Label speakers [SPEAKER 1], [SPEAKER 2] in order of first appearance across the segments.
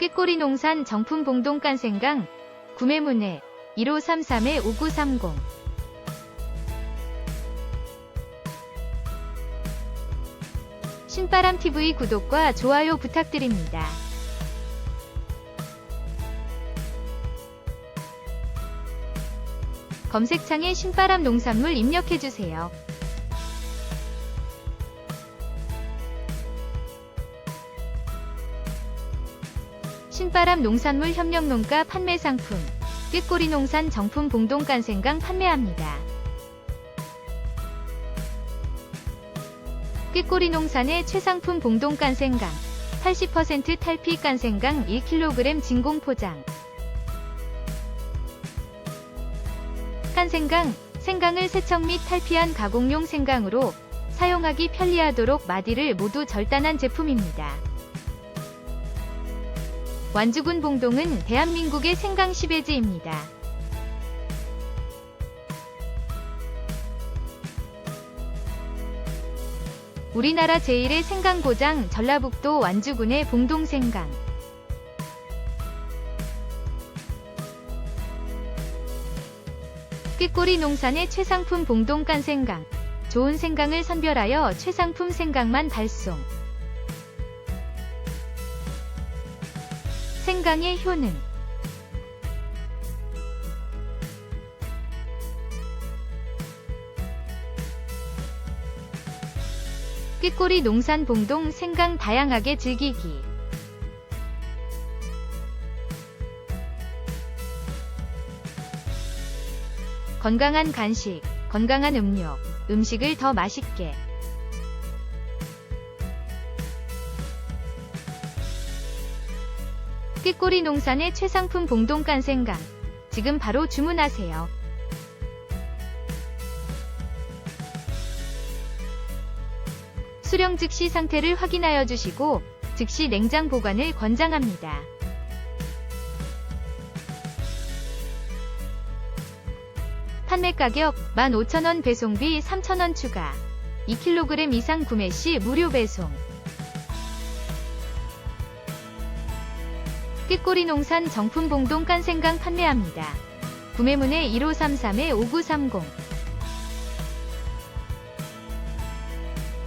[SPEAKER 1] 꾀꼬리 농산 정품 봉동 깐생강 구매 문의 1533-5930 신바람TV 구독과 좋아요 부탁드립니다. 검색창에 신바람 농산물 입력해주세요. 신바람 농산물 협력농가 판매 상품 꾀꼬리 농산 정품 봉동 깐생강 판매합니다. 꾀꼬리 농산의 최상품 봉동 깐생강 80% 탈피 깐생강 1kg 진공 포장 깐생강, 생강을 세척 및 탈피한 가공용 생강으로 사용하기 편리하도록 마디를 모두 절단한 제품입니다. 완주군 봉동은 대한민국의 생강 10배지입니다. 우리나라 제1의 생강 고장 전라북도 완주군의 봉동 생강. 꾀꼬리 농산의 최상품 봉동 깐생강. 좋은 생강을 선별하여 최상품 생강만 발송. 생강의 효능. 꾀꼬리 농산 봉동 생강 다양하게 즐기기. 건강한 간식, 건강한 음료, 음식을 더 맛있게 꾀꼬리 농산의 최상품 봉동 깐생강 지금 바로 주문하세요. 수령 즉시 상태를 확인하여 주시고 즉시 냉장 보관을 권장합니다. 판매 가격 15,000원 배송비 3,000원 추가 2kg 이상 구매 시 무료 배송 꾀꼬리 농산 정품 봉동 깐생강 판매합니다. 구매문의 1533-5930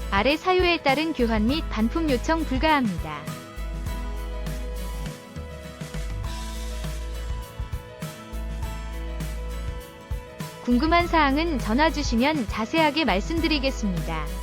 [SPEAKER 1] 아래 사유에 따른 교환 및 반품 요청 불가합니다. 궁금한 사항은 전화 주시면 자세하게 말씀드리겠습니다.